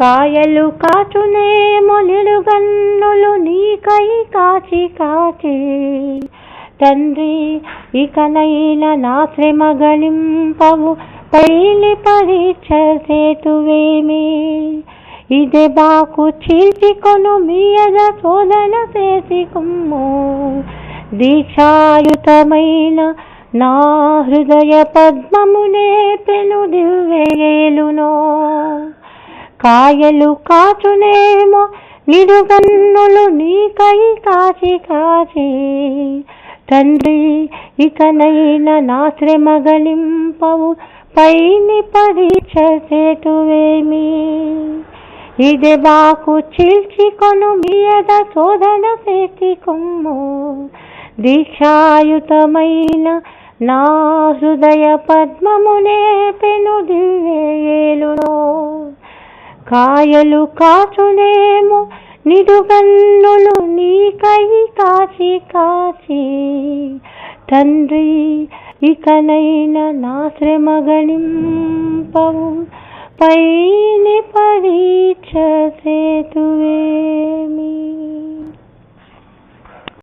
కాయలు కాచునే కాచునేమో గన్నులు నీకై కాచి కాచి. తండ్రి ఇకనైన నా శ్రమ గణింపవు పైలి పరీక్ష సేతువేమి. ఇదే బాకు చీల్చికొను మీయద శోధన చేసి కుమ్ము. దీక్షాయుతమైన నా హృదయ పద్మమునే పెను దివ్వేలునో కాయలు కాచునేమో నిడుగన్నులు నీకై కాచి కాచి. తండ్రి ఇకనైన నా శ్రమ గలింపవు పైని పరీక్ష ఇది బాకు చీల్చికొను మీయద శోధన పెట్టి కొమ్ము. దీక్షాయుతమైన నా హృదయ పద్మమునే పెను దివ్య కాయలు కాచునేమో నిడుగన్నులు నీకై కాచి కాచి. తండ్రి ఇకనైన నా శ్రమ గణింపవు పైని పరీక్ష సేతువే